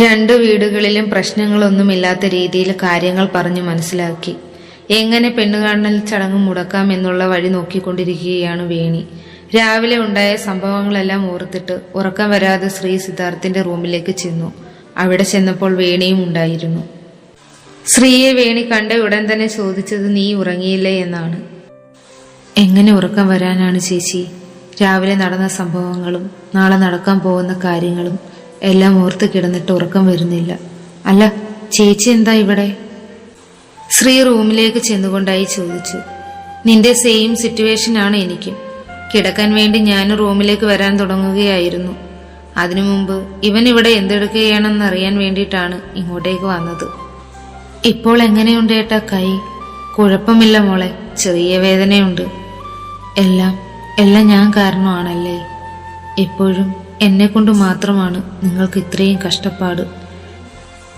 രണ്ടു വീടുകളിലും പ്രശ്നങ്ങളൊന്നുമില്ലാത്ത രീതിയിൽ കാര്യങ്ങൾ പറഞ്ഞു മനസ്സിലാക്കി. എങ്ങനെ പെണ്ണുകാണൽ ചടങ്ങ് മുടക്കാം എന്നുള്ള വഴി നോക്കിക്കൊണ്ടിരിക്കുകയാണ് വേണി. രാവിലെ ഉണ്ടായ സംഭവങ്ങളെല്ലാം ഓർത്തിട്ട് ഉറക്കം വരാതെ ശ്രീ സിദ്ധാർത്ഥിന്റെ റൂമിലേക്ക് ചെന്നു. അവിടെ ചെന്നപ്പോൾ വേണിയും ഉണ്ടായിരുന്നു. ശ്രീയെ വേണി കണ്ട ഉടൻ തന്നെ ചോദിച്ചത് നീ ഉറങ്ങിയില്ലേ എന്നാണ്. എങ്ങനെ ഉറക്കം വരാനാണ് ചേച്ചി? രാവിലെ നടന്ന സംഭവങ്ങളും നാളെ നടക്കാൻ പോകുന്ന കാര്യങ്ങളും എല്ലാം ഓർത്ത് കിടന്നിട്ട് ഉറക്കം വരുന്നില്ല. അല്ല ചേച്ചി എന്താ ഇവിടെ? ശ്രീ റൂമിലേക്ക് ചെന്നുകൊണ്ടായി ചോദിച്ചു. നിന്റെ സെയിം സിറ്റുവേഷൻ ആണ് എനിക്കും. കിടക്കാൻ വേണ്ടി ഞാൻ റൂമിലേക്ക് വരാൻ തുടങ്ങുകയായിരുന്നു. അതിനു മുമ്പ് ഇവൻ ഇവിടെ എന്തെടുക്കുകയാണെന്ന് അറിയാൻ വേണ്ടിയിട്ടാണ് ഇങ്ങോട്ടേക്ക് വന്നത്. ഇപ്പോൾ എങ്ങനെയുണ്ട് ഏട്ടാ കൈ? കുഴപ്പമില്ല മോളെ ചെറിയ വേദനയുണ്ട്. എല്ലാം എല്ലാം ഞാൻ കാരണമാണല്ലേ? എപ്പോഴും എന്നെ കൊണ്ട് മാത്രമാണ് നിങ്ങൾക്ക് ഇത്രയും കഷ്ടപ്പാട്.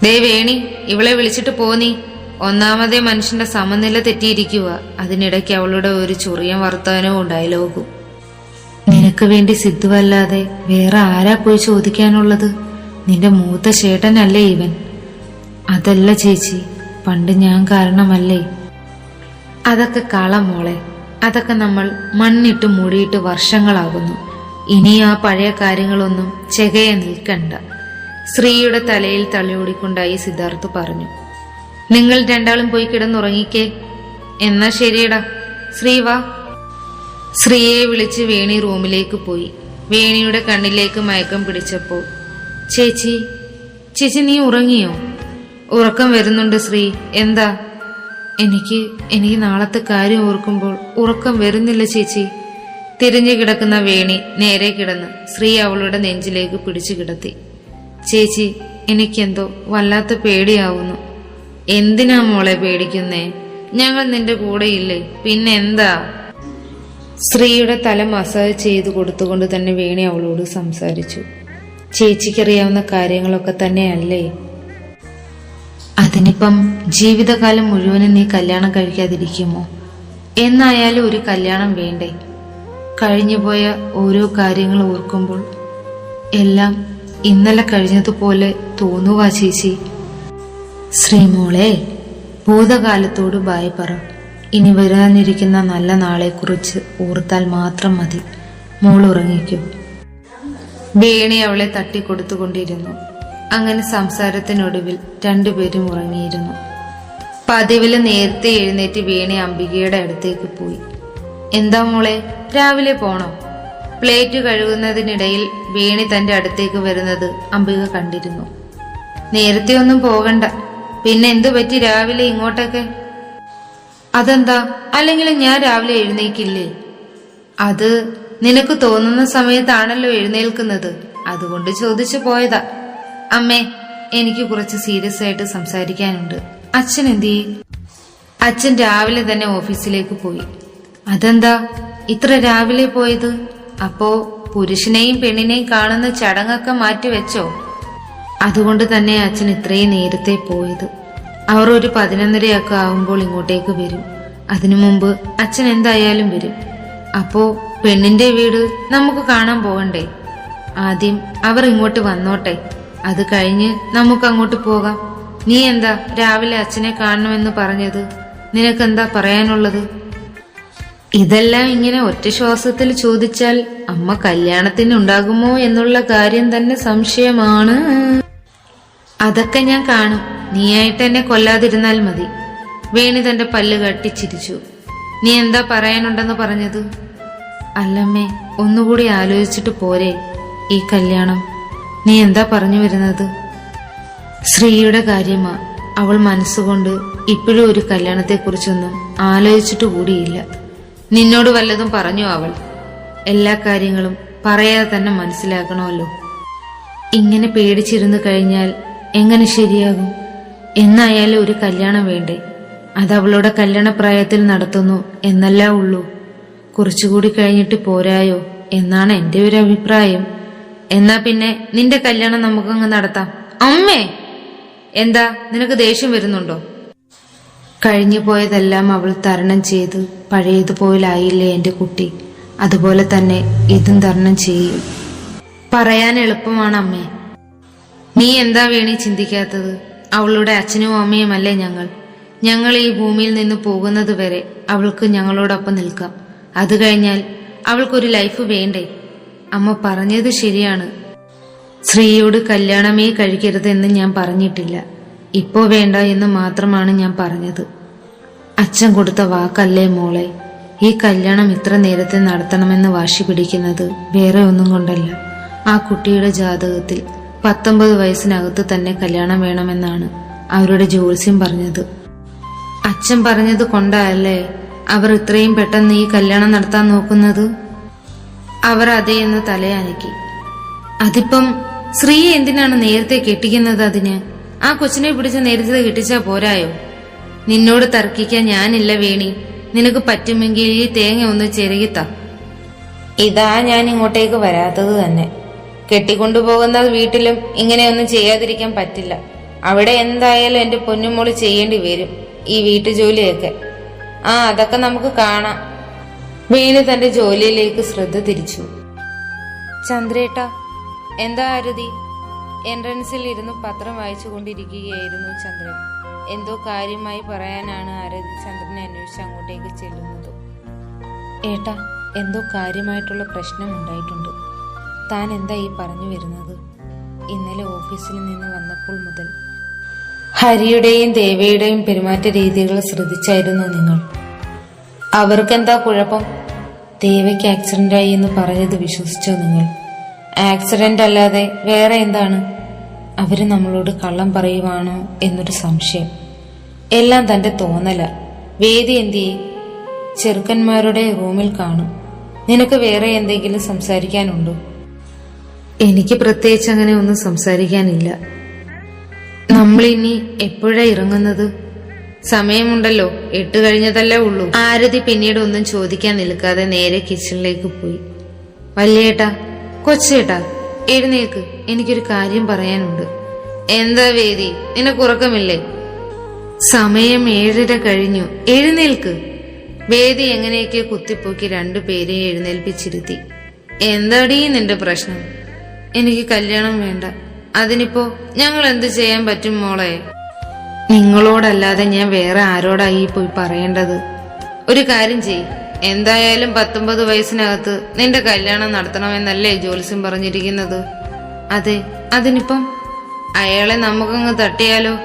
ദേ വേണി ഇവളെ വിളിച്ചിട്ട് പോന്നീ ഒന്നാമതേ മനുഷ്യന്റെ സമനില തെറ്റിയിരിക്കുക. അതിനിടയ്ക്ക് അവളുടെ ഒരു ചൊറിയ വർത്തമാനവും ഡയലോഗും. നിനക്ക് വേണ്ടി സിദ്ധുവല്ലാതെ വേറെ ആരാ പോയി ചോദിക്കാനുള്ളത്? നിന്റെ മൂത്ത ചേട്ടനല്ലേ ഇവൻ? അതല്ല ചേച്ചി പണ്ട് ഞാൻ കാരണമല്ലേ? അതൊക്കെ കള മോളെ. അതൊക്കെ നമ്മൾ മണ്ണിട്ട് മൂടിയിട്ട് വർഷങ്ങളാകുന്നു. ഇനി ആ പഴയ കാര്യങ്ങളൊന്നും ചെകയെ നിൽക്കണ്ട. ശ്രീയുടെ തലയിൽ തള്ളിയോടിക്കൊണ്ടായി സിദ്ധാർത്ഥ് പറഞ്ഞു. നിങ്ങൾ രണ്ടാളും പോയി കിടന്നുറങ്ങിക്കേ. എന്നാ ശരിയടാ. ശ്രീ വാ. ശ്രീയെ വിളിച്ച് വേണി റൂമിലേക്ക് പോയി. വേണിയുടെ കണ്ണിലേക്ക് മയക്കം പിടിച്ചപ്പോൾ ചേച്ചി ചേച്ചി നീ ഉറങ്ങിയോ? ഉറക്കം വരുന്നുണ്ട് ശ്രീ എന്താ? എനിക്ക് എനിക്ക് നാളത്തെ കാര്യം ഓർക്കുമ്പോൾ ഉറക്കം വരുന്നില്ല ചേച്ചി. തിരിഞ്ഞു കിടക്കുന്ന വേണി നേരെ കിടന്ന് ശ്രീ അവളുടെ നെഞ്ചിലേക്ക് പിടിച്ചു കിടത്തി. ചേച്ചി എനിക്കെന്തോ വല്ലാത്ത പേടിയാവുന്നു. എന്തിനാ മോളെ പേടിക്കുന്നേ? ഞങ്ങൾ നിന്റെ കൂടെയില്ലേ. പിന്നെ എന്താ ശ്രീയുടെ തല മസാജ് ചെയ്തു കൊടുത്തുകൊണ്ട് തന്നെ വേണി അവളോട് സംസാരിച്ചു. ചേച്ചിക്കറിയാവുന്ന കാര്യങ്ങളൊക്കെ തന്നെയല്ലേ? അതിനിപ്പം ജീവിതകാലം മുഴുവനും നീ കല്യാണം കഴിക്കാതിരിക്കുമോ? എന്നായാലും ഒരു കല്യാണം വേണ്ടേ? കഴിഞ്ഞുപോയ ഓരോ കാര്യങ്ങൾ ഓർക്കുമ്പോൾ എല്ലാം ഇന്നലെ കഴിഞ്ഞതുപോലെ തോന്നുക ചേച്ചി. ശ്രീമോളെ ഭൂതകാലത്തോട് ബായ് പറ. ഇനി വരാനിരിക്കുന്ന നല്ല നാളെക്കുറിച്ച് ഓർത്താൽ മാത്രം മതി. മോൾ ഉറങ്ങിക്കും. വീണി അവളെ തട്ടിക്കൊടുത്തുകൊണ്ടിരുന്നു. അങ്ങനെ സംസാരത്തിനൊടുവിൽ രണ്ടുപേരും ഉറങ്ങിയിരുന്നു. പതിവിൽ നേരത്തെ എഴുന്നേറ്റ് വീണി അംബികയുടെ അടുത്തേക്ക് പോയി. എന്താ മോളെ രാവിലെ പോണോ? പ്ലേറ്റ് കഴുകുന്നതിനിടയിൽ വീണി തന്റെ അടുത്തേക്ക് വരുന്നത് അംബിക കണ്ടിരുന്നു. നേരത്തെ ഒന്നും പോകണ്ട. പിന്നെ എന്തു പറ്റി രാവിലെ ഇങ്ങോട്ടൊക്കെ? അതെന്താ? അല്ലെങ്കിൽ ഞാൻ രാവിലെ എഴുന്നേക്കില്ലേ? അത് നിനക്ക് തോന്നുന്ന സമയത്താണല്ലോ എഴുന്നേൽക്കുന്നത്. അതുകൊണ്ട് ചോദിച്ചു പോയതാ. അമ്മേ എനിക്ക് കുറച്ച് സീരിയസ് ആയിട്ട് സംസാരിക്കാനുണ്ട്. അച്ഛൻ എന്തി അച്ഛൻ രാവിലെ തന്നെ ഓഫീസിലേക്ക് പോയി. അതെന്താ? ഇത്ര രാവിലെ പോയത്? അപ്പോ പുരുഷനെയും പെണ്ണിനെയും കാണുന്ന ചടങ്ങൊക്കെ മാറ്റിവെച്ചോ അതുകൊണ്ട് തന്നെ അച്ഛൻ ഇത്രയും നേരത്തെ പോയത്. അവർ ഒരു പതിനൊന്നരയൊക്കെ ആവുമ്പോൾ ഇങ്ങോട്ടേക്ക് വരും. അതിനു മുമ്പ് അച്ഛൻ എന്തായാലും വരും. അപ്പോ പെണ്ണിന്റെ വീട് നമുക്ക് കാണാൻ പോകണ്ടേ? ആദ്യം അവർ ഇങ്ങോട്ട് വന്നോട്ടെ. അത് കഴിഞ്ഞ് നമുക്ക് അങ്ങോട്ട് പോകാം. നീ എന്താ രാവിലെ അച്ഛനെ കാണണമെന്ന് പറഞ്ഞത്? നിനക്കെന്താ പറയാനുള്ളത്? ഇതെല്ലാം ഇങ്ങനെ ഒറ്റ ശ്വാസത്തിൽ ചോദിച്ചാൽ അമ്മ കല്യാണത്തിന് ഉണ്ടാകുമോ എന്നുള്ള കാര്യം തന്നെ സംശയമാണ്. അതൊക്കെ ഞാൻ കാണും. നീയായിട്ട് എന്നെ കൊല്ലാതിരുന്നാൽ മതി. വേണി തന്റെ പല്ല് കട്ടിച്ചിരിച്ചു നീ എന്താ പറയാനുണ്ടെന്ന് പറഞ്ഞത്? അല്ലമ്മേ ഒന്നുകൂടി ആലോചിച്ചിട്ട് പോരെ. ഈ കല്യാണം. നീ എന്താ പറഞ്ഞു വരുന്നത്? ശ്രീയുടെ കാര്യമാ. അവൾ മനസ്സുകൊണ്ട് ഇപ്പോഴും ഒരു കല്യാണത്തെക്കുറിച്ചൊന്നും ആലോചിച്ചിട്ട് കൂടിയില്ല. നിന്നോട് വല്ലതും പറഞ്ഞു അവൾ? എല്ലാ കാര്യങ്ങളും പറയാതെ തന്നെ മനസ്സിലാക്കണമല്ലോ. ഇങ്ങനെ പേടിച്ചിരുന്നു കഴിഞ്ഞാൽ എങ്ങനെ ശരിയാകും? എന്നായാലും ഒരു കല്യാണം വേണ്ടേ? അത് അവളുടെ കല്യാണപ്രായത്തിൽ നടത്തുന്നു എന്നല്ല ഉള്ളൂ. കുറച്ചുകൂടി കഴിഞ്ഞിട്ട് പോരായോ എന്നാണ് എന്റെ ഒരു അഭിപ്രായം. എന്നാ പിന്നെ നിന്റെ കല്യാണം നമുക്കങ്ങ് നടത്താം. അമ്മേ! എന്താ നിനക്ക് ദേഷ്യം വരുന്നുണ്ടോ? കഴിഞ്ഞു പോയതെല്ലാം അവൾ തരണം ചെയ്ത് പഴയതുപോലായില്ലേ എന്റെ കുട്ടി. അതുപോലെ തന്നെ ഇതും തരണം ചെയ്യും. പറയാൻ എളുപ്പമാണ് അമ്മേ. നീ എന്താ വേണി ചിന്തിക്കാത്തത്? അവളുടെ അച്ഛനും അമ്മയും അല്ലേ ഞങ്ങൾ? ഞങ്ങൾ ഈ ഭൂമിയിൽ നിന്ന് പോകുന്നത് വരെ അവൾക്ക് ഞങ്ങളോടൊപ്പം നിൽക്കാം. അത് കഴിഞ്ഞാൽ അവൾക്കൊരു ലൈഫ് വേണ്ടേ? അമ്മ പറഞ്ഞത് ശരിയാണ്. ശ്രീയോട് കല്യാണമേ കഴിക്കരുതെന്ന് ഞാൻ പറഞ്ഞിട്ടില്ല. ഇപ്പോ വേണ്ട എന്ന് മാത്രമാണ് ഞാൻ പറഞ്ഞത്. അച്ഛൻ കൊടുത്ത വാക്കല്ലേ മോളെ. ഈ കല്യാണം ഇത്ര നേരത്തെ നടത്തണമെന്ന് വാശി പിടിക്കുന്നത് വേറെ ഒന്നും കൊണ്ടല്ല. ആ കുട്ടിയുടെ ജാതകത്തിൽ പത്തൊമ്പത് വയസ്സിനകത്ത് തന്നെ കല്യാണം വേണമെന്നാണ് അവരുടെ ജ്യോത്സ്യം പറഞ്ഞത്. അച്ഛൻ പറഞ്ഞത് കൊണ്ടല്ലേ അവർ ഇത്രയും പെട്ടെന്ന് ഈ കല്യാണം നടത്താൻ നോക്കുന്നത്? അവർ അതേ എന്ന് തലയാനക്കി. അതിപ്പം സ്ത്രീയെ എന്തിനാണ് നേരത്തെ കെട്ടിക്കുന്നത് അതിന്? ആ കൊച്ചിനെ പിടിച്ച് നേരത്തെ കിട്ടിച്ചാ പോരായോ? നിന്നോട് തർക്കിക്കാൻ ഞാനില്ല വേണി. നിനക്ക് പറ്റുമെങ്കിൽ ഈ തേങ്ങ ഒന്ന് ചെരുകിത്ത ഇതാ ഞാൻ ഇങ്ങോട്ടേക്ക് വരാത്തത് തന്നെ. കെട്ടിക്കൊണ്ടുപോകുന്ന വീട്ടിലും ഇങ്ങനെയൊന്നും ചെയ്യാതിരിക്കാൻ പറ്റില്ല. അവിടെ എന്തായാലും എന്റെ പൊന്നുമോൾ ചെയ്യേണ്ടി വരും ഈ വീട്ടു ജോലിയൊക്കെ ആ അതൊക്കെ നമുക്ക് കാണാം. വീണു തന്റെ ജോലിയിലേക്ക് ശ്രദ്ധ തിരിച്ചു. ചന്ദ്രേട്ട എന്താ ആരതി? എൻട്രൻസിൽ ഇരുന്ന് പത്രം വായിച്ചു കൊണ്ടിരിക്കുകയായിരുന്നു ചന്ദ്രൻ. എന്തോ കാര്യമായി പറയാനാണ് ആരതി ചന്ദ്രനെ അന്വേഷിച്ച് അങ്ങോട്ടേക്ക് ചെല്ലുന്നത്. ഏട്ടാ എന്തോ കാര്യമായിട്ടുള്ള പ്രശ്നം ഉണ്ടായിട്ടുണ്ട് താൻ എന്താ ഈ പറഞ്ഞു വരുന്നത്? ഇന്നലെ ഓഫീസിൽ നിന്ന് വന്നപ്പോൾ മുതൽ ഹരിയുടെയും ദേവയുടെയും പെരുമാറ്റ രീതികൾ ശ്രദ്ധിച്ചായിരുന്നു നിങ്ങൾ. അവർക്കെന്താ കുഴപ്പം? ദേവയ്ക്ക് ആക്സിഡന്റ് ആയി എന്ന് പറഞ്ഞത് വിശ്വസിച്ചോ നിങ്ങൾ? ആക്സിഡന്റ് അല്ലാതെ വേറെ എന്താണ്? അവർ നമ്മളോട് കള്ളം പറയുവാണോ എന്നൊരു സംശയം. എല്ലാം തന്റെ തോന്നല. വേദി എന്തിയെ? ചെറുക്കന്മാരുടെ റൂമിൽ കാണും. നിനക്ക് വേറെ എന്തെങ്കിലും സംസാരിക്കാനുണ്ടോ? എനിക്ക് പ്രത്യേകിച്ച് അങ്ങനെ ഒന്നും സംസാരിക്കാനില്ല. നമ്മളിനി എപ്പോഴാ ഇറങ്ങുന്നത്? സമയമുണ്ടല്ലോ. എട്ട് കഴിഞ്ഞതല്ലേ ഉള്ളൂ. ആരതി പിന്നീട് ഒന്നും ചോദിക്കാൻ നിൽക്കാതെ നേരെ കിച്ചണിലേക്ക് പോയി. വല്യേട്ടാ കൊച്ചേട്ടാ എഴുന്നേക്ക് എനിക്കൊരു കാര്യം പറയാനുണ്ട്. എന്താ വേദി? നിനക്കുറക്കമില്ലേ സമയം ഏഴര കഴിഞ്ഞു. എഴുന്നേൽക്ക്. വേദി എങ്ങനെയൊക്കെ കുത്തിപ്പൊക്കി രണ്ടുപേരെയും എഴുന്നേൽപ്പിച്ചിരുത്തി. എന്താടീ നിന്റെ പ്രശ്നം? എനിക്ക് കല്യാണം വേണ്ട. അതിനിപ്പോ ഞങ്ങൾ എന്ത് ചെയ്യാൻ പറ്റും മോളെ? നിങ്ങളോടല്ലാതെ ഞാൻ വേറെ ആരോടായി പോയി പറയേണ്ടത്? ഒരു കാര്യം ചെയ് എന്തായാലും പത്തൊമ്പത് വയസ്സിനകത്ത് നിന്റെ കല്യാണം നടത്തണമെന്നല്ലേ ജോത്സ്യം പറഞ്ഞിരിക്കുന്നത്? അതെ അതിനിപ്പം അയാളെ നമുക്കങ്ങ് തട്ടിയാലോ?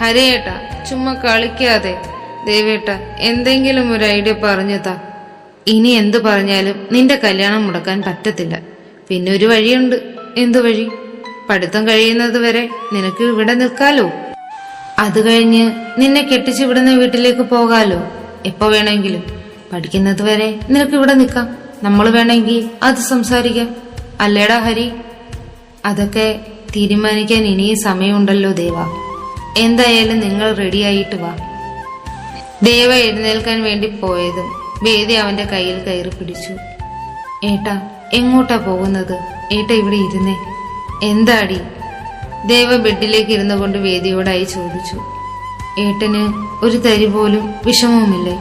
ഹരേട്ട ചുമ്മാ കളിക്കാതെ. ദേവേട്ട എന്തെങ്കിലും ഒരു ഐഡിയ പറഞ്ഞു താ ഇനി എന്തു പറഞ്ഞാലും നിന്റെ കല്യാണം മുടക്കാൻ പറ്റത്തില്ല. പിന്നെ ഒരു വഴിയുണ്ട്. എന്തു വഴി? പഠിത്തം കഴിയുന്നത് വരെ നിനക്ക് ഇവിടെ നിൽക്കാലോ? അത് കഴിഞ്ഞ് നിന്നെ കെട്ടിച്ചു വിടുന്ന വീട്ടിലേക്ക് പോകാലോ? എപ്പോ വേണമെങ്കിലും. പഠിക്കുന്നത് വരെ നിനക്ക് ഇവിടെ നിൽക്കാം. നമ്മൾ വേണമെങ്കിൽ അത് സംസാരിക്കാം. അല്ലേടാ ഹരി? അതൊക്കെ തീരുമാനിക്കാൻ ഇനിയും സമയമുണ്ടല്ലോ ദേവ. എന്തായാലും നിങ്ങൾ റെഡിയായിട്ട് വാ. ദേവ എഴുന്നേൽക്കാൻ വേണ്ടി പോയതും വേദി അവന്റെ കയ്യിൽ കയറി പിടിച്ചു. ഏട്ടാ എങ്ങോട്ടാ പോകുന്നത്? ഏട്ട ഇവിടെ ഇരുന്നേ. എന്താടി? ദേവ ബെഡിലേക്ക് ഇരുന്നു കൊണ്ട് വേദിയോടായി ചോദിച്ചു. ഏട്ടന് ഒരു തരി പോലും വിഷമവുമില്ലേ?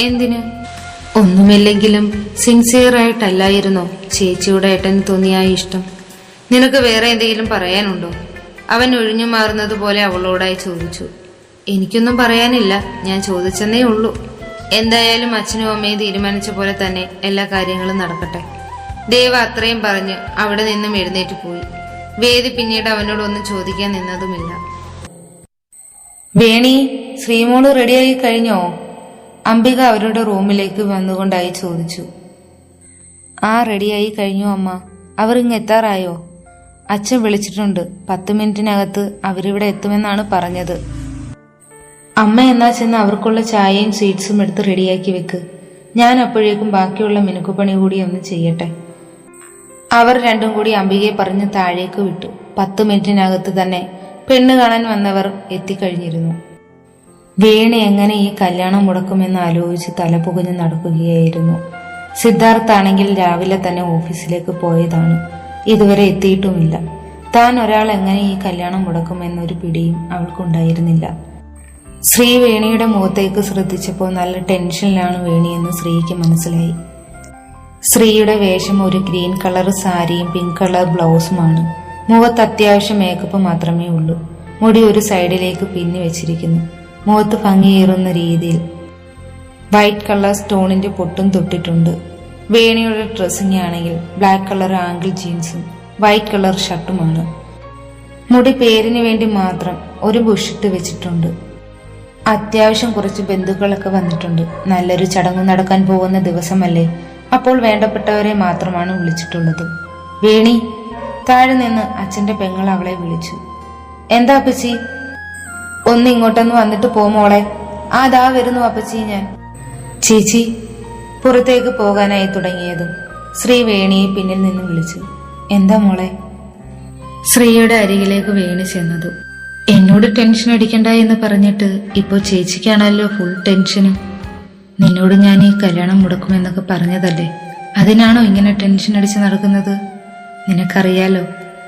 എന്തിന്? ഒന്നുമില്ലെങ്കിലും സിൻസിയർ ആയിട്ടല്ലായിരുന്നോ ചേച്ചിയുടെ ഏട്ടന് തോന്നിയ ഇഷ്ടം. നിനക്ക് വേറെ എന്തെങ്കിലും പറയാനുണ്ടോ? അവൻ ഒഴിഞ്ഞു മാറുന്നത് പോലെ അവളോടായി ചോദിച്ചു. എനിക്കൊന്നും പറയാനില്ല ഞാൻ ചോദിച്ചെന്നേ ഉള്ളൂ. എന്തായാലും അച്ഛനും അമ്മയും തീരുമാനിച്ച പോലെ തന്നെ എല്ലാ കാര്യങ്ങളും നടക്കട്ടെ. ദേവ അത്രയും പറഞ്ഞ് അവിടെ നിന്നും എഴുന്നേറ്റ് പോയി. വേദി പിന്നീട് അവനോടൊന്നും ചോദിക്കാൻ നിന്നതുമില്ല. വേണി ശ്രീമോൾ റെഡിയായി കഴിഞ്ഞോ? അംബിക അവരുടെ റൂമിലേക്ക് വന്നുകൊണ്ടായി ചോദിച്ചു. ആ റെഡിയായി കഴിഞ്ഞു അമ്മ. അവർ ഇങ്ങ് എത്താറായോ? അച്ഛൻ വിളിച്ചിട്ടുണ്ട്. പത്ത് മിനിറ്റിനകത്ത് അവരിവിടെ എത്തുമെന്നാണ് പറഞ്ഞത്. അമ്മ എന്നാ ചെന്ന് അവർക്കുള്ള ചായയും സ്വീറ്റ്സും എടുത്ത് റെഡിയാക്കി വെക്ക്. ഞാൻ അപ്പോഴേക്കും ബാക്കിയുള്ള മിനുക്കുപണി കൂടി ഒന്ന് ചെയ്യട്ടെ. അവർ രണ്ടും കൂടി അംബികയെ പറഞ്ഞ് താഴേക്ക് വിട്ടു. പത്ത് മിനിറ്റിനകത്ത് തന്നെ പെണ്ണ് കാണാൻ വന്നവർ എത്തിക്കഴിഞ്ഞിരുന്നു. വേണി എങ്ങനെ ഈ കല്യാണം മുടക്കുമെന്ന് ആലോചിച്ച് തലപുകഞ്ഞ് നടക്കുകയായിരുന്നു. സിദ്ധാർത്ഥ് ആണെങ്കിൽ രാവിലെ തന്നെ ഓഫീസിലേക്ക് പോയതാണ്. ഇതുവരെ എത്തിയിട്ടുമില്ല. താൻ ഒരാൾ എങ്ങനെ ഈ കല്യാണം മുടക്കുമെന്നൊരു പിടിയും അവൾക്കുണ്ടായിരുന്നില്ല. ശ്രീ വേണിയുടെ മുഖത്തേക്ക് ശ്രദ്ധിച്ചപ്പോൾ നല്ല ടെൻഷനിലാണ് വേണിയെന്ന് ശ്രീക്ക് മനസ്സിലായി. ശ്രീയുടെ വേഷം ഒരു ഗ്രീൻ കളർ സാരിയും പിങ്ക് കളർ ബ്ലൗസുമാണ്. മുഖത്ത് അത്യാവശ്യം മേക്കപ്പ് മാത്രമേ ഉള്ളൂ. മുടി ഒരു സൈഡിലേക്ക് പിന്നി വെച്ചിരിക്കുന്നു. മുഖത്ത് ഭംഗിയേറുന്ന രീതിയിൽ. വൈറ്റ് കളർ സ്റ്റോണിന്റെ പൊട്ടും തൊട്ടിട്ടുണ്ട്. വേണിയുടെ ഡ്രസ്സിംഗ് ആണെങ്കിൽ ബ്ലാക്ക് കളർ ആംഗിൾ ജീൻസും വൈറ്റ് കളർ ഷർട്ടുമാണ്. മുടി പേരിന് വേണ്ടി മാത്രം ഒരു ബുഷിട്ട് വെച്ചിട്ടുണ്ട്. അത്യാവശ്യം കുറച്ച് ബന്ധുക്കളൊക്കെ വന്നിട്ടുണ്ട്. നല്ലൊരു ചടങ്ങ് നടക്കാൻ പോകുന്ന ദിവസമല്ലേ? അപ്പോൾ വേണ്ടപ്പെട്ടവരെ മാത്രമാണ് വിളിച്ചിട്ടുള്ളത്. വേണി താഴെ നിന്ന് അച്ഛന്റെ പെങ്ങൾ അവളെ വിളിച്ചു. എന്താ അപ്പച്ചി? ഒന്ന് ഇങ്ങോട്ടൊന്ന് വന്നിട്ട് പോ മോളെ. ആ വരുന്നു അപ്പച്ചി ഞാൻ. ചേച്ചി പുറത്തേക്ക് പോകാനായി തുടങ്ങിയതും. ശ്രീ വേണിയെ പിന്നിൽ നിന്ന് വിളിച്ചു. എന്താ മോളെ? ശ്രീയുടെ അരികിലേക്ക് വേണി ചെന്നതു. എന്നോട് ടെൻഷൻ അടിക്കണ്ട എന്ന് പറഞ്ഞിട്ട് ഇപ്പോ ചേച്ചിക്കാണല്ലോ ഫുൾ ടെൻഷന് നിന്നോട് ഞാൻ ഈ കല്യാണം മുടക്കുമെന്നൊക്കെ പറഞ്ഞതല്ലേ? അതിനാണോ ഇങ്ങനെ ടെൻഷൻ അടിച്ച് നടക്കുന്നത്? നിനക്കറിയാലോ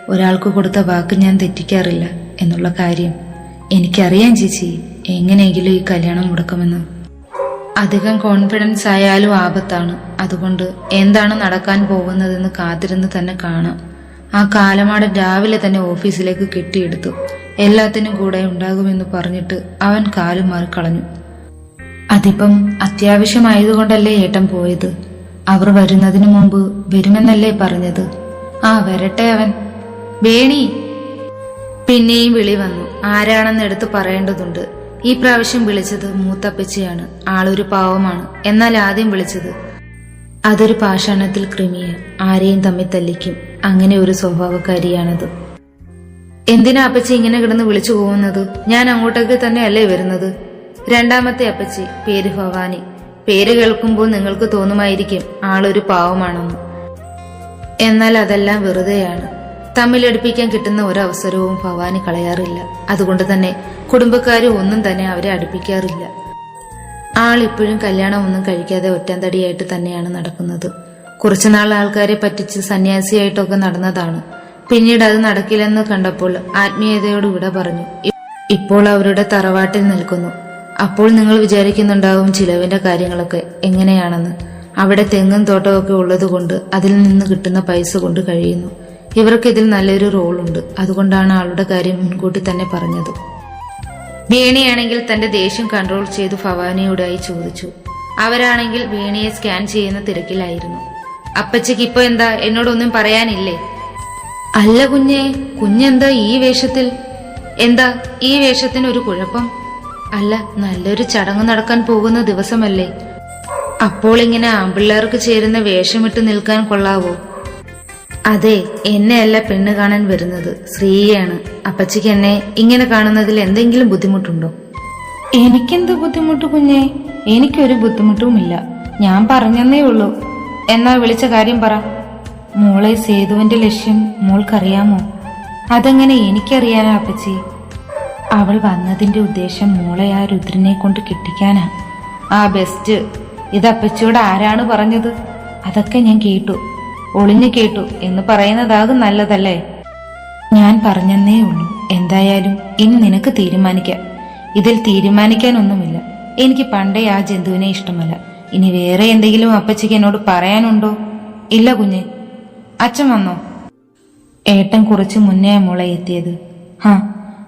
ഒരാൾക്ക് കൊടുത്ത വാക്ക് ഞാൻ തെറ്റിക്കാറില്ല എന്നുള്ള കാര്യം. എനിക്കറിയാം ചേച്ചി. എങ്ങനെയെങ്കിലും ഈ കല്യാണം മുടക്കുമെന്ന്. അധികം കോൺഫിഡൻസ് ആയാലും ആപത്താണ്. അതുകൊണ്ട് എന്താണ് നടക്കാൻ പോകുന്നതെന്ന് കാത്തിരുന്ന് തന്നെ കാണാം. ആ കാലമാട രാവിലെ തന്നെ ഓഫീസിലേക്ക് കെട്ടിയെടുത്തു. എല്ലാത്തിനും കൂടെ ഉണ്ടാകുമെന്ന് പറഞ്ഞിട്ട് അവൻ കാലും മാറിക്കളഞ്ഞു അതിപ്പം അത്യാവശ്യമായതുകൊണ്ടല്ലേ ഏട്ടൻ പോയത്? അവർ വരുന്നതിനു മുമ്പ് വരുമെന്നല്ലേ പറഞ്ഞത്? ആ വരട്ടെ അവൻ. വേണി! പിന്നെയും വിളി വന്നു. ആരാണെന്ന് എടുത്ത് പറയേണ്ടതുണ്ട്. ഈ പ്രാവശ്യം വിളിച്ചത് മൂത്തപ്പച്ചയാണ്. ആളൊരു പാവമാണ്. എന്നാൽ ആദ്യം വിളിച്ചത് അതൊരു പാഷാണത്തിൽ കൃമിയ. ആരെയും തമ്മിൽ തല്ലിക്കും. അങ്ങനെ ഒരു സ്വഭാവക്കാരിയാണത്. എന്തിനാ അപ്പച്ചി ഇങ്ങനെ കിടന്ന് വിളിച്ചു പോകുന്നത്? ഞാൻ അങ്ങോട്ടേക്ക് തന്നെയല്ലേ വരുന്നത്? രണ്ടാമത്തെ അപ്പച്ചി പേര് ഭവാനി. പേര് കേൾക്കുമ്പോൾ നിങ്ങൾക്ക് തോന്നുമായിരിക്കും ആളൊരു പാവമാണെന്ന്. എന്നാൽ അതെല്ലാം വെറുതെയാണ്. തമ്മിലടുപ്പിക്കാൻ കിട്ടുന്ന ഒരു അവസരവും ഭവാനി കളയാറില്ല. അതുകൊണ്ട് തന്നെ കുടുംബക്കാരും ഒന്നും തന്നെ അവരെ അടുപ്പിക്കാറില്ല. ആൾ ഇപ്പോഴും കല്യാണം ഒന്നും കഴിക്കാതെ ഒറ്റന്തടിയായിട്ട് തന്നെയാണ് നടക്കുന്നത്. കുറച്ചുനാൾ ആൾക്കാരെ പറ്റിച്ച് സന്യാസിയായിട്ടൊക്കെ നടന്നതാണ്. പിന്നീട് അത് നടക്കില്ലെന്ന് കണ്ടപ്പോൾ ആത്മീയതയോട് വിട പറഞ്ഞു. ഇപ്പോൾ അവരുടെ തറവാട്ടിൽ നിൽക്കുന്നു. അപ്പോൾ നിങ്ങൾ വിചാരിക്കുന്നുണ്ടാവും ചിലവിന്റെ കാര്യങ്ങളൊക്കെ എങ്ങനെയാണെന്ന്. അവിടെ തെങ്ങും തോട്ടമൊക്കെ ഉള്ളതുകൊണ്ട് അതിൽ നിന്ന് കിട്ടുന്ന പൈസ കൊണ്ട് കഴിയുന്നു. ഇവർക്ക് ഇതിൽ നല്ലൊരു റോളുണ്ട്. അതുകൊണ്ടാണ് ആളുടെ കാര്യം മുൻകൂട്ടി തന്നെ പറഞ്ഞത്. വീണയാണെങ്കിൽ തന്റെ ദേഷ്യം കൺട്രോൾ ചെയ്ത് ഭവാനിയോടായി ചോദിച്ചു. അവരാണെങ്കിൽ വീണയെ സ്കാൻ ചെയ്യുന്ന തിരക്കിലായിരുന്നു. അപ്പച്ചയ്ക്ക് ഇപ്പൊ എന്താ? എന്നോടൊന്നും പറയാനില്ലേ? അല്ല കുഞ്ഞെ കുഞ്ഞെന്താ ഈ വേഷത്തിൽ? എന്താ ഈ വേഷത്തിന് ഒരു കുഴപ്പം? അല്ല നല്ലൊരു ചടങ്ങ് നടക്കാൻ പോകുന്ന ദിവസമല്ലേ? അപ്പോൾ ഇങ്ങനെ ആമ്പിള്ളേർക്ക് ചേരുന്ന വേഷമിട്ട് നിൽക്കാൻ കൊള്ളാവോ? അതെ എന്നെയല്ല പെണ്ണ് കാണാൻ വരുന്നത്. ശ്രീയാണ് അപ്പച്ചിക്ക് എന്നെ ഇങ്ങനെ കാണുന്നതിൽ എന്തെങ്കിലും ബുദ്ധിമുട്ടുണ്ടോ? എനിക്കെന്ത് ബുദ്ധിമുട്ട് കുഞ്ഞെ? എനിക്കൊരു ബുദ്ധിമുട്ടുമില്ല. ഞാൻ പറഞ്ഞെന്നേ ഉള്ളൂ. എന്നാ വിളിച്ച കാര്യം പറ. മോളെ സേതുവിന്റെ ലക്ഷ്യം മോൾക്കറിയാമോ? അതെങ്ങനെ എനിക്കറിയാനാ അപ്പച്ചി? അവൾ വന്നതിന്റെ ഉദ്ദേശം മോളെ ആ രുദ്രനെ കൊണ്ട് കിട്ടിക്കാനാ. ആ ബെസ്റ്റ്. ഇത് അപ്പച്ചിയോട് ആരാണ് പറഞ്ഞത്? അതൊക്കെ ഞാൻ കേട്ടു. ഒളിഞ്ഞു കേട്ടു എന്ന് പറയുന്നതാകും നല്ലതല്ലേ? ഞാൻ പറഞ്ഞെന്നേ ഉള്ളൂ. എന്തായാലും ഇനി നിനക്ക് തീരുമാനിക്കാം. ഇതിൽ തീരുമാനിക്കാനൊന്നുമില്ല. എനിക്ക് പണ്ടേ ആ ജന്തുവിനെ ഇഷ്ടമല്ല. ഇനി വേറെ എന്തെങ്കിലും അപ്പച്ചിക്ക് എന്നോട് പറയാനുണ്ടോ? ഇല്ല കുഞ്ഞെ. അച്ഛൻ വന്നോ? ഏട്ടൻ കുറച്ച് മുന്നേ മോളെ എത്തിയത്. ഹാ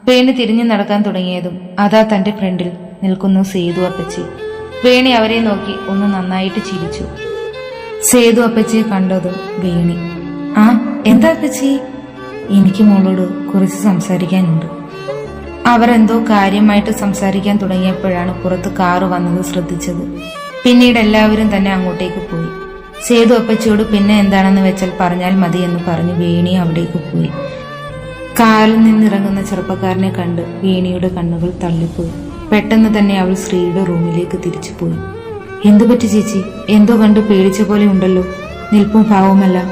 വേണി തിരിഞ്ഞു നടക്കാൻ തുടങ്ങിയതും അതാ തന്റെ ഫ്രണ്ടിൽ നിൽക്കുന്നു സേതു അപ്പച്ചി. വേണി അവരെ നോക്കി ഒന്ന് നന്നായിട്ട് ചിരിച്ചു. സേതു അപ്പച്ചിയെ കണ്ടത് വീണി. ആ എന്താ അപ്പച്ചി? എനിക്ക് മോളോട് കുറച്ച് സംസാരിക്കാനുണ്ട്. അവരെന്തോ കാര്യമായിട്ട് സംസാരിക്കാൻ തുടങ്ങിയപ്പോഴാണ് പുറത്ത് കാറ് വന്നത് ശ്രദ്ധിച്ചത്. പിന്നീട് എല്ലാവരും തന്നെ അങ്ങോട്ടേക്ക് പോയി. സേതു അപ്പച്ചിയോട് പിന്നെ എന്താണെന്ന് വെച്ചാൽ പറഞ്ഞാൽ മതി എന്ന് പറഞ്ഞ് വീണി അവിടേക്ക് പോയി. കാറിൽ നിന്നിറങ്ങുന്ന ചെറുപ്പക്കാരനെ കണ്ട് വീണിയുടെ കണ്ണുകൾ തള്ളിപ്പോയി. പെട്ടെന്ന് തന്നെ അവൾ ശ്രീയുടെ റൂമിലേക്ക് തിരിച്ചുപോയി എന്തു പറ്റി ചേച്ചി? എന്തോ കണ്ട് പേടിച്ച പോലെ ഉണ്ടല്ലോ. നിൽപ്പും ഭാവമല്ല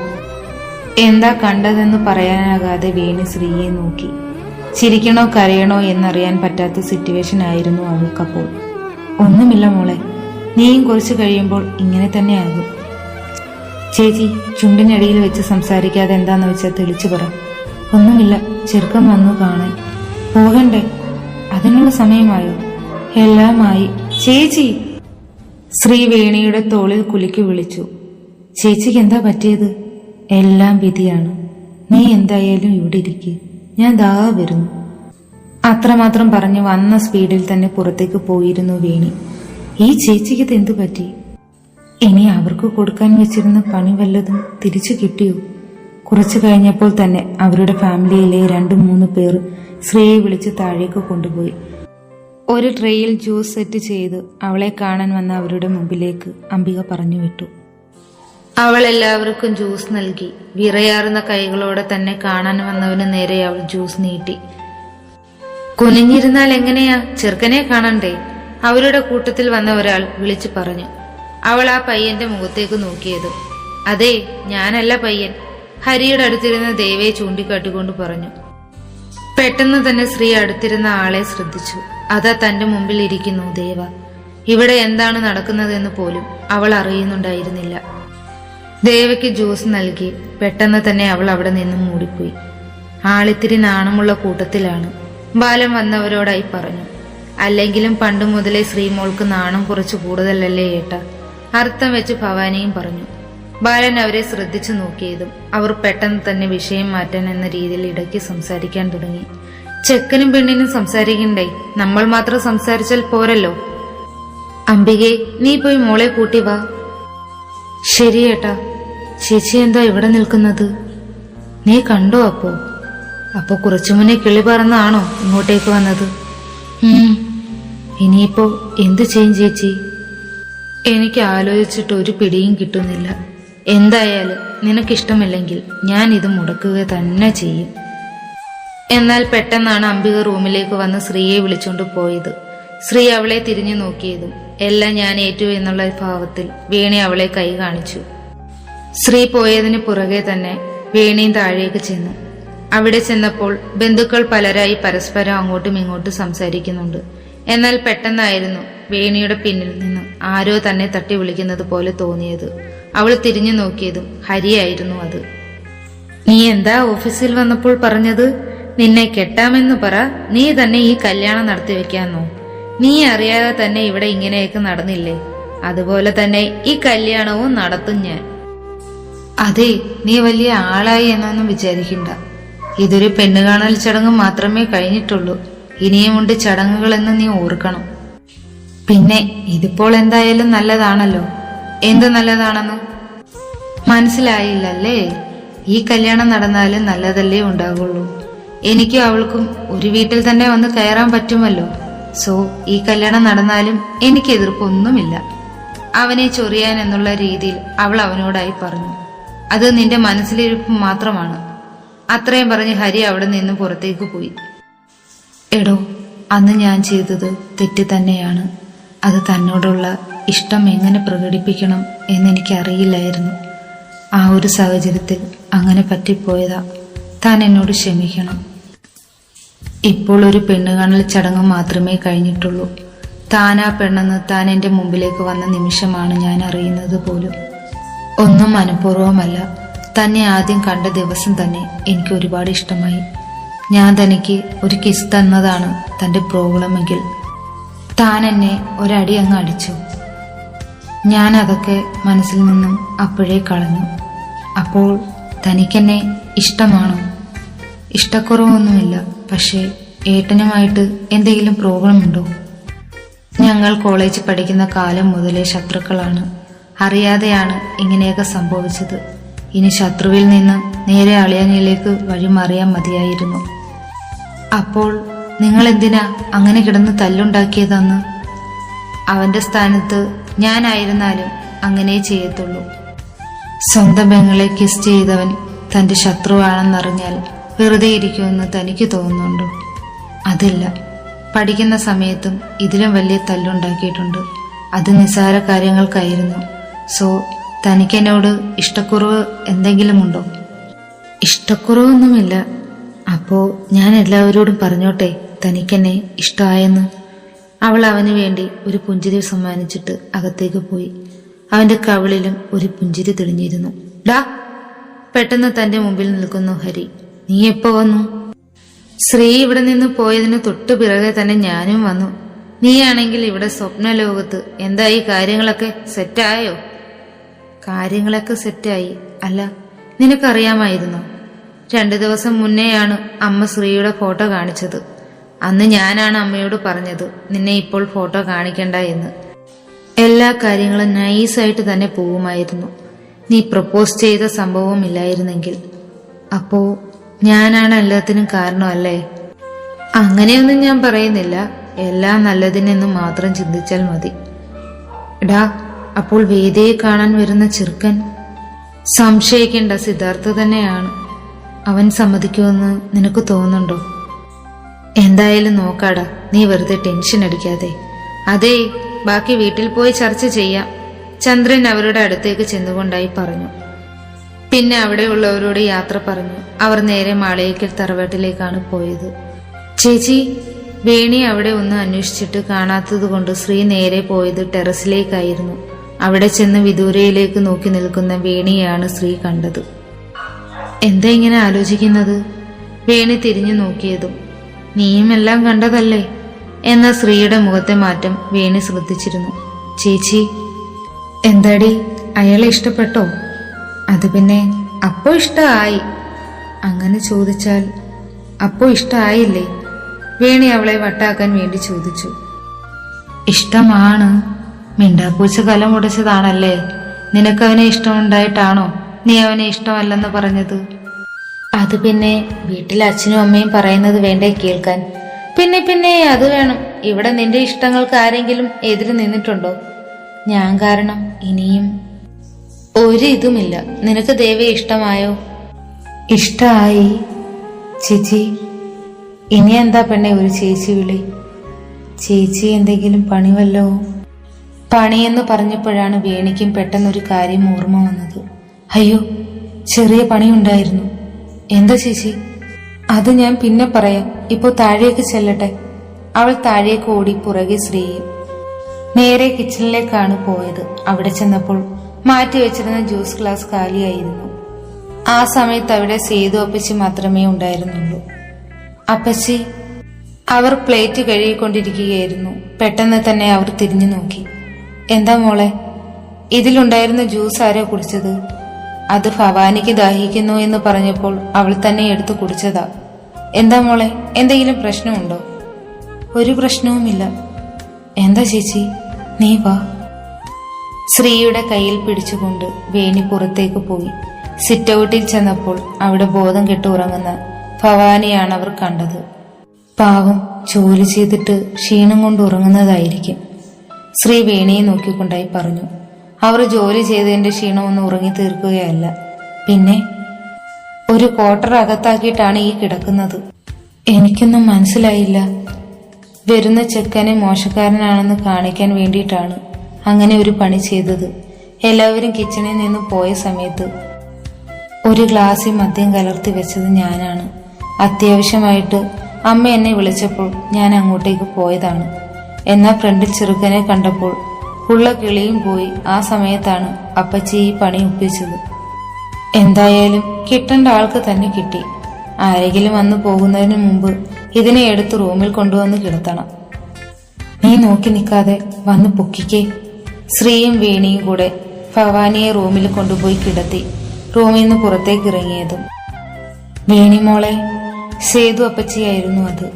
എന്താ കണ്ടതെന്ന് പറയാനാകാതെ വീണ് ശ്രീയെ നോക്കി. ചിരിക്കണോ കരയണോ എന്നറിയാൻ പറ്റാത്ത സിറ്റുവേഷൻ ആയിരുന്നു അവൾക്കപ്പോൾ. ഒന്നുമില്ല മോളെ. നീയും കുറച്ച് കഴിയുമ്പോൾ ഇങ്ങനെ തന്നെയാകും. ചേച്ചി ചുണ്ടിനടിയിൽ വെച്ച് സംസാരിക്കാതെ എന്താന്ന് വെച്ചാൽ തെളിച്ചു പറ. ഒന്നുമില്ല ചെറുക്കം വന്നു കാണാൻ. പോകണ്ടേ? അതിനുള്ള സമയമായോ? എല്ലാമായി. ചേച്ചി! ശ്രീ വേണിയുടെ തോളിൽ കുലുക്കി വിളിച്ചു. ചേച്ചിക്ക് എന്താ പറ്റിയത്? എല്ലാം വിധിയാണ്. നീ എന്തായാലും ഇവിടെ ഇരിക്ക്. ഞാൻ ദാ വരുന്നു. അത്രമാത്രം പറഞ്ഞ് വന്ന സ്പീഡിൽ തന്നെ പുറത്തേക്ക് പോയിരുന്നു വേണി. ഈ ചേച്ചിക്ക് എന്തു പറ്റി? ഇനി അവർക്ക് കൊടുക്കാൻ വെച്ചിരുന്ന പണി വല്ലതും തിരിച്ചു കിട്ടിയോ? കുറച്ചു കഴിഞ്ഞപ്പോൾ തന്നെ അവരുടെ ഫാമിലിയിലെ രണ്ടു മൂന്ന് പേർ ശ്രീയെ വിളിച്ച് താഴേക്ക് കൊണ്ടുപോയി. ഒരു ട്രേയിൽ ജ്യൂസ് സെറ്റ് ചെയ്ത് അവളെ കാണാൻ വന്ന അവരുടെ മുമ്പിലേക്ക് അംബിക പറഞ്ഞു വിട്ടു. അവൾ എല്ലാവർക്കും ജ്യൂസ് നൽകി. വിറയാറുന്ന കൈകളോടെ തന്നെ കാണാൻ വന്നവന് നേരെ അവൾ ജ്യൂസ് നീട്ടി. കുനിഞ്ഞിരുന്നാൽ എങ്ങനെയാ? ചെറുക്കനെ കാണണ്ടേ? അവരുടെ കൂട്ടത്തിൽ വന്ന ഒരാൾ വിളിച്ചു പറഞ്ഞു. അവൾ ആ പയ്യന്റെ മുഖത്തേക്ക് നോക്കിയത്. അതെ ഞാനല്ല പയ്യൻ. ഹരിയുടെ അടുത്തിരുന്ന ദേവയെ ചൂണ്ടിക്കാട്ടിക്കൊണ്ട് പറഞ്ഞു. പെട്ടെന്ന് തന്നെ ശ്രീ അടുത്തിരുന്ന ആളെ ശ്രദ്ധിച്ചു. അതാ തന്റെ മുമ്പിൽ ഇരിക്കുന്നു ദേവ. ഇവിടെ എന്താണ് നടക്കുന്നതെന്ന് പോലും അവൾ അറിയുന്നുണ്ടായിരുന്നില്ല. ദേവയ്ക്ക് ജ്യൂസ് നൽകി പെട്ടെന്ന് തന്നെ അവൾ അവിടെ നിന്നും മൂടിപ്പോയി. ആളിത്തിരി നാണമുള്ള കൂട്ടത്തിലാണ്. ബാലം വന്നവരോടായി പറഞ്ഞു അല്ലെങ്കിലും പണ്ടു മുതലേ ശ്രീമോൾക്ക് നാണം കുറച്ച് കൂടുതലല്ലേ ഏട്ട? അർത്ഥം വെച്ച് ഭവാനിയും പറഞ്ഞു ബാലൻ അവരെ ശ്രദ്ധിച്ചു നോക്കിയതും അവർ പെട്ടെന്ന് തന്നെ വിഷയം മാറ്റാൻ എന്ന രീതിയിൽ ഇടയ്ക്ക് സംസാരിക്കാൻ തുടങ്ങി. ചെക്കനും പെണ്ണിനും സംസാരിക്കണ്ടേ? നമ്മൾ മാത്രം സംസാരിച്ചാൽ പോരല്ലോ. അംബികെ നീ പോയി മോളെ കൂട്ടി വാ. ശരി ഏട്ടാ. ചേച്ചി എന്താ ഇവിടെ നിൽക്കുന്നത്? നീ കണ്ടോ അപ്പോ? അപ്പൊ കുറച്ചു മുന്നേ കിളി പറന്നാണോ ഇങ്ങോട്ടേക്ക് വന്നത്. ഇനിയിപ്പോ എന്തു ചെയ്യും ചേച്ചി? എനിക്ക് ആലോചിച്ചിട്ട് ഒരു പിടിയും കിട്ടുന്നില്ല. എന്തായാലും നിനക്കിഷ്ടമില്ലെങ്കിൽ ഞാൻ ഇത് മുടക്കുക തന്നെ ചെയ്യും. എന്നാൽ പെട്ടെന്നാണ് അംബിക റൂമിലേക്ക് വന്ന് ശ്രീയെ വിളിച്ചുകൊണ്ട് പോയത്. ശ്രീ അവളെ തിരിഞ്ഞു നോക്കിയതും എല്ലാം ഞാൻ ഏറ്റു എന്നുള്ള ഭാവത്തിൽ വീണി അവളെ കൈ കാണിച്ചു. ശ്രീ പോയതിന് പുറകെ തന്നെ വീണിയും താഴേക്ക് ചെന്നു. അവിടെ ചെന്നപ്പോൾ ബന്ധുക്കൾ പലരായി പരസ്പരം അങ്ങോട്ടും ഇങ്ങോട്ടും സംസാരിക്കുന്നുണ്ട്. എന്നാൽ പെട്ടെന്നായിരുന്നു വേണിയുടെ പിന്നിൽ നിന്ന് ആരോ തന്നെ തട്ടി വിളിക്കുന്നത് പോലെ തോന്നിയത്. അവൾ തിരിഞ്ഞു നോക്കിയതും ഹരിയായിരുന്നു അത്. നീ എന്താ ഓഫീസിൽ വന്നപ്പോൾ പറഞ്ഞത്? നിന്നെ കെട്ടാമെന്ന് പറ. നീ തന്നെ ഈ കല്യാണം നടത്തി വെക്കാന്നോ നീ അറിയാതെ തന്നെ ഇവിടെ ഇങ്ങനെയൊക്കെ നടന്നില്ലേ? അതുപോലെ തന്നെ ഈ കല്യാണവും നടത്തും ഞാൻ. അതെ നീ വലിയ ആളായി എന്നൊന്നും വിചാരിക്കണ്ട. ഇതൊരു പെണ്ണുകാണൽ ചടങ്ങ് മാത്രമേ കഴിഞ്ഞിട്ടുള്ളൂ. ഇനിയുമുണ്ട് ചടങ്ങുകളെന്ന് നീ ഓർക്കണം. പിന്നെ ഇതിപ്പോൾ എന്തായാലും നല്ലതാണല്ലോ. എന്ത് നല്ലതാണെന്ന്? മനസ്സിലായില്ലല്ലേ? ഈ കല്യാണം നടന്നാലും നല്ലതല്ലേ ഉണ്ടാകുള്ളൂ എനിക്കും അവൾക്കും ഒരു വീട്ടിൽ തന്നെ വന്ന് കയറാൻ പറ്റുമല്ലോ. സോ ഈ കല്യാണം നടന്നാലും എനിക്ക് എതിർപ്പൊന്നുമില്ല. അവനെ ചൊറിയാൻ എന്നുള്ള രീതിയിൽ അവൾ അവനോടായി പറഞ്ഞു. അത് നിന്റെ മനസ്സിലിരിപ്പ് മാത്രമാണ്. അത്രയും പറഞ്ഞ് ഹരി അവിടെ നിന്ന് പുറത്തേക്ക് പോയി. എടോ അന്ന് ഞാൻ ചെയ്തത് തെറ്റ് തന്നെയാണ്. അത് തന്നോടുള്ള ഇഷ്ടം എങ്ങനെ പ്രകടിപ്പിക്കണം എന്നെനിക്കറിയില്ലായിരുന്നു. ആ ഒരു സാഹചര്യത്തിൽ അങ്ങനെ പറ്റിപ്പോയതാ. താൻ എന്നോട് ക്ഷമിക്കണം. ഇപ്പോൾ ഒരു പെണ്ണുകാണൽ ചടങ്ങ് മാത്രമേ കഴിഞ്ഞിട്ടുള്ളൂ. താനാ പെണ്ണെന്ന് താൻ എന്റെ മുമ്പിലേക്ക് വന്ന നിമിഷമാണ് ഞാൻ അറിയുന്നത് പോലും. ഒന്നും മനഃപൂർവമല്ല. തന്നെ ആദ്യം കണ്ട ദിവസം തന്നെ എനിക്ക് ഒരുപാട് ഇഷ്ടമായി. ഞാൻ തനിക്ക് ഒരു കിസ് തന്നതാണ് തന്റെ പ്രോബ്ലമെങ്കിൽ താൻ എന്നെ ഒരടി അങ്ങ് അടിച്ചു. ഞാൻ അതൊക്കെ മനസ്സിൽ നിന്നും അപ്പോഴേ കളഞ്ഞു. അപ്പോൾ തനിക്കെന്നെ ഇഷ്ടമാണോ? ഇഷ്ടക്കുറവൊന്നുമില്ല. പക്ഷേ ഏട്ടനുമായിട്ട് എന്തെങ്കിലും പ്രോബ്ലം ഉണ്ടോ ഞങ്ങൾ കോളേജിൽ പഠിക്കുന്ന കാലം മുതലേ ശത്രുക്കളാണ്. അറിയാതെയാണ് ഇങ്ങനെയൊക്കെ സംഭവിച്ചത്. ഇനി ശത്രുവിൽ നിന്ന് നേരെ അളിയനിലേക്ക് വഴിമാറിയാൽ മതിയായിരുന്നു. അപ്പോൾ നിങ്ങൾ എന്തിനാ അങ്ങനെ കിടന്ന് തല്ലുണ്ടാക്കിയതെന്ന്? അവന്റെ സ്ഥാനത്ത് ഞാനായിരുന്നാലും അങ്ങനെ ചെയ്യത്തുള്ളൂ. സ്വന്തം പെങ്ങളെ കിസ് ചെയ്തവൻ തന്റെ ശത്രുവാണെന്നറിഞ്ഞാൽ വെറുതെ ഇരിക്കുമെന്ന് തനിക്ക് തോന്നുന്നുണ്ടോ. അതില്ല. പഠിക്കുന്ന സമയത്തും ഇതിലും വലിയ തല്ലുണ്ടാക്കിയിട്ടുണ്ട്. അത് നിസ്സാര കാര്യങ്ങൾക്കായിരുന്നു. സോ തനിക്കെന്നോട് ഇഷ്ടക്കുറവ് എന്തെങ്കിലും ഉണ്ടോ ഇഷ്ടക്കുറവൊന്നുമില്ല. അപ്പോ ഞാൻ എല്ലാവരോടും പറഞ്ഞോട്ടെ തനിക്കെന്നെ ഇഷ്ടമായെന്ന്. അവൾ അവന് വേണ്ടി ഒരു പുഞ്ചിരി സമ്മാനിച്ചിട്ട് അകത്തേക്ക് പോയി. അവന്റെ കവിളിലും ഒരു പുഞ്ചിരി തെളിഞ്ഞിരുന്നു. ഡാ പെട്ടെന്ന് തന്റെ മുമ്പിൽ നിൽക്കുന്നു ഹരി. നീ എപ്പോ വന്നു? ശ്രീ ഇവിടെ നിന്ന് പോയതിന് തൊട്ടു പിറകെ തന്നെ ഞാനും വന്നു. നീയാണെങ്കിൽ ഇവിടെ സ്വപ്നലോകത്ത് ഈ കാര്യങ്ങളൊക്കെ സെറ്റായോ? കാര്യങ്ങളൊക്കെ സെറ്റായി. അല്ല നിനക്കറിയാമായിരുന്നു. രണ്ടു ദിവസം മുന്നേയാണ് അമ്മ ശ്രീയുടെ ഫോട്ടോ കാണിച്ചത്. അന്ന് ഞാനാണ് അമ്മയോട് പറഞ്ഞത് നിന്നെ ഇപ്പോൾ ഫോട്ടോ കാണിക്കണ്ട എന്ന്. എല്ലാ കാര്യങ്ങളും നൈസായിട്ട് തന്നെ പോവുമായിരുന്നു നീ പ്രപ്പോസ് ചെയ്ത സംഭവം ഇല്ലായിരുന്നെങ്കിൽ. അപ്പോ ഞാനാണ് എല്ലാത്തിനും കാരണമല്ലേ? അങ്ങനെയൊന്നും ഞാൻ പറയുന്നില്ല. എല്ലാം നല്ലതിനെന്ന് മാത്രം ചിന്തിച്ചാൽ മതി. എടാ അപ്പോൾ വേദിയെ കാണാൻ വരുന്ന ചെറുക്കൻ സംശയിക്കേണ്ട സിദ്ധാർത്ഥ തന്നെയാണ്. അവൻ സമ്മതിക്കുമെന്ന് നിനക്ക് തോന്നുന്നുണ്ടോ? എന്തായാലും നോക്കാടാ നീ വെറുതെ ടെൻഷൻ അടിക്കാതെ. അതേ ബാക്കി വീട്ടിൽ പോയി ചർച്ച ചെയ്യാം. ചന്ദ്രൻ അവരുടെ അടുത്തേക്ക് ചെന്നുകൊണ്ടായി പറഞ്ഞു. പിന്നെ അവിടെ ഉള്ളവരോട് യാത്ര പറഞ്ഞു. അവർ നേരെ മാളയേക്കൽ തറവാട്ടിലേക്കാണ് പോയത്. ചേച്ചി വേണി അവിടെ ഒന്ന് അന്വേഷിച്ചിട്ട് കാണാത്തതുകൊണ്ട് ശ്രീ നേരെ പോയത് ടെറസിലേക്കായിരുന്നു. അവിടെ ചെന്ന് വിദൂരയിലേക്ക് നോക്കി നിൽക്കുന്ന വേണിയാണ് ശ്രീ കണ്ടത്. എന്താ ഇങ്ങനെ ആലോചിക്കുന്നത്? വേണി തിരിഞ്ഞു നോക്കിയതും നീയും എല്ലാം കണ്ടതല്ലേ? എന്ന ശ്രീയുടെ മുഖത്തെ മാറ്റം വേണി ശ്രദ്ധിച്ചിരുന്നു. ചേച്ചി എന്താടി? അയാളെ ഇഷ്ടപ്പെട്ടോ? അത് പിന്നെ അപ്പോ ഇഷ്ടമായി അങ്ങനെ ചോദിച്ചാൽ അപ്പോ ഇഷ്ടമായില്ലേ വേണി അവളെ വട്ടാക്കാൻ വേണ്ടി ചോദിച്ചു. ഇഷ്ടമാണ്. മിണ്ടാപ്പൂച്ച കലം മുടച്ചതാണല്ലേ നിനക്കവനെ ഇഷ്ടമുണ്ടായിട്ടാണോ? നീ അവനെ ഇഷ്ടമല്ലെന്ന് പറഞ്ഞത്? അത് പിന്നെ വീട്ടിൽ അച്ഛനും അമ്മയും പറയുന്നത് വേണ്ടേ കേൾക്കാൻ? പിന്നെ പിന്നെ അത് വേണം. ഇവിടെ നിന്റെ ഇഷ്ടങ്ങൾക്ക് ആരെങ്കിലും എതിര് നിന്നിട്ടുണ്ടോ? ഞാൻ കാരണം ഇനിയും ഒരു ഇതുമില്ല. നിനക്ക് ദേവിയെ ഇഷ്ടമായോ? ഇഷ്ടമായി ചേച്ചി. ഇനി എന്താ പെണ്ണെ ഒരു ചേച്ചി വിളി? ചേച്ചി എന്തെങ്കിലും പണി വല്ലോ പണിയെന്ന് പറഞ്ഞപ്പോഴാണ് വേണിക്കും പെട്ടെന്നൊരു കാര്യം ഓർമ്മ വന്നത്. അയ്യോ ചെറിയ പണിയുണ്ടായിരുന്നു. എന്താ ചേച്ചി? അത് ഞാൻ പിന്നെ പറയാം. ഇപ്പോ താഴേക്ക് ചെല്ലട്ടെ. അവൾ താഴേക്ക് ഓടി പുറകെ ശ്രീയും. നേരെ കിച്ചണിലേക്കാണ് പോയത്. അവിടെ ചെന്നപ്പോൾ മാറ്റി വെച്ചിരുന്ന ജ്യൂസ് ഗ്ലാസ് കാലിയായിരുന്നു. ആ സമയത്ത് അവിടെ സേതു അപ്പച്ചി മാത്രമേ ഉണ്ടായിരുന്നുള്ളൂ. അപ്പച്ചി അവർ പ്ലേറ്റ് കഴുകിക്കൊണ്ടിരിക്കുകയായിരുന്നു. പെട്ടെന്ന് തന്നെ അവർ തിരിഞ്ഞു നോക്കി. എന്താ മോളെ ഇതിലുണ്ടായിരുന്ന ജ്യൂസ് ആരോ കുടിച്ചത്? അത് ഭവാനിക്ക് ദാഹിക്കുന്നു എന്ന് പറഞ്ഞപ്പോൾ അവൾ തന്നെ എടുത്തു കുടിച്ചതാ. എന്താ മോളെ എന്തെങ്കിലും പ്രശ്നമുണ്ടോ? ഒരു പ്രശ്നവുമില്ല. എന്താ ചേച്ചി? നീ വാ. ശ്രീയുടെ കയ്യിൽ പിടിച്ചുകൊണ്ട് വേണി പുറത്തേക്ക് പോയി. സിറ്റ് ഔട്ടിൽ ചെന്നപ്പോൾ അവിടെ ബോധം കെട്ട് ഉറങ്ങുന്ന ഭവാനിയാണ് അവർ കണ്ടത്. പാവം ജോലി ചെയ്തിട്ട് ക്ഷീണം കൊണ്ട് ഉറങ്ങുന്നതായിരിക്കും. ശ്രീ വേണിയെ നോക്കിക്കൊണ്ടായി പറഞ്ഞു. അവർ ജോലി ചെയ്തതിന്റെ ക്ഷീണം ഒന്ന് ഉറങ്ങി തീർക്കുകയല്ല പിന്നെ? ഒരു ക്വാർട്ടർ അകത്താക്കിയിട്ടാണ് ഈ കിടക്കുന്നത്. എനിക്കൊന്നും മനസ്സിലായില്ല. വരുന്ന ചെക്കനെ മോശക്കാരനാണെന്ന് കാണിക്കാൻ വേണ്ടിയിട്ടാണ്. അങ്ങനെ ഒരു പണി ചെയ്തത്. എല്ലാവരും കിച്ചണിൽ നിന്ന് പോയ സമയത്ത് ഒരു ഗ്ലാസ്സിൽ മദ്യം കലർത്തി വെച്ചത് ഞാനാണ്. അത്യാവശ്യമായിട്ട് അമ്മ എന്നെ വിളിച്ചപ്പോൾ ഞാൻ അങ്ങോട്ടേക്ക് പോയതാണ്. എന്നാൽ ഫ്രണ്ടിൽ ചെറുക്കനെ കണ്ടപ്പോൾ ഉള്ള കിളിയും പോയി. ആ സമയത്താണ് അപ്പച്ചി ഈ പണി ഒപ്പിച്ചത്. എന്തായാലും കിട്ടേണ്ട ആൾക്ക് തന്നെ കിട്ടി. ആരെങ്കിലും വന്നു പോകുന്നതിന് മുമ്പ് ഇതിനെ എടുത്ത് റൂമിൽ കൊണ്ടുവന്ന് കിടത്തണം. നീ നോക്കി നിൽക്കാതെ വന്ന് പൊക്കിക്കേ. ശ്രീയും വീണിയും കൂടെ ഭവാനിയെ റൂമിൽ കൊണ്ടുപോയി കിടത്തി റൂമിൽ നിന്ന് പുറത്തേക്ക് ഇറങ്ങിയതും. വേണിമോളെ സേതു അപ്പച്ചിയായിരുന്നു അത്.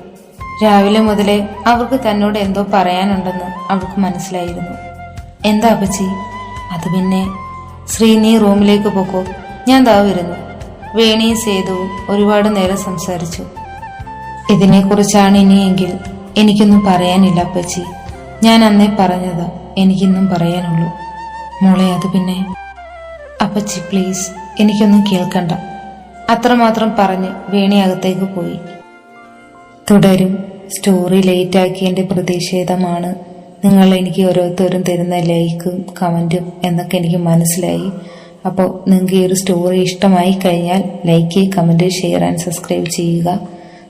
രാവിലെ മുതലേ അവർക്ക് തന്നോട് എന്തോ പറയാനുണ്ടെന്ന് അവൾക്ക് മനസ്സിലായിരുന്നു. എന്താ അപ്പച്ചി? അത് പിന്നെ ശ്രീ നീ റൂമിലേക്ക് പോക്കോ. ഞാൻ താവിരുന്നു വരുന്നു. വേണിയും സേതുവും ഒരുപാട് നേരം സംസാരിച്ചു. ഇതിനെക്കുറിച്ചാണ് ഇനിയെങ്കിൽ എനിക്കൊന്നും പറയാനില്ല അപ്പച്ചി. ഞാൻ അന്നേ പറഞ്ഞതാ എനിക്കിന്നും പറയാനുള്ളൂ. മോളെ അത് പിന്നെ. അപ്പച്ചി പ്ലീസ് എനിക്കൊന്നും കേൾക്കണ്ട. അത്രമാത്രം പറഞ്ഞ് വേണി അകത്തേക്ക് പോയി. തുടരും. സ്റ്റോറി ലേറ്റ് ലേറ്റാക്കിയതിന്റെ പ്രതിഷേധമാണ് നിങ്ങൾ എനിക്ക് ഓരോരുത്തരും തരുന്ന ലൈക്കും കമന്റും എന്നൊക്കെ എനിക്ക് മനസ്സിലായി. അപ്പോൾ നിങ്ങൾക്ക് ഈ ഒരു സ്റ്റോറി ഇഷ്ടമായി കഴിഞ്ഞാൽ like comment share and subscribe ചെയ്യുക.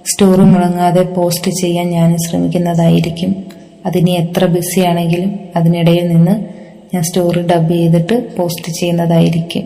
സ്റ്റോറി മുടങ്ങാതെ പോസ്റ്റ് ചെയ്യാൻ ഞാൻ ശ്രമിക്കുന്നതായിരിക്കും. അതിനി എത്ര ബിസി ആണെങ്കിലും അതിനിടയിൽ നിന്ന് ഞാൻ സ്റ്റോറി ഡബ് ചെയ്തിട്ട് പോസ്റ്റ് ചെയ്യുന്നതായിരിക്കും.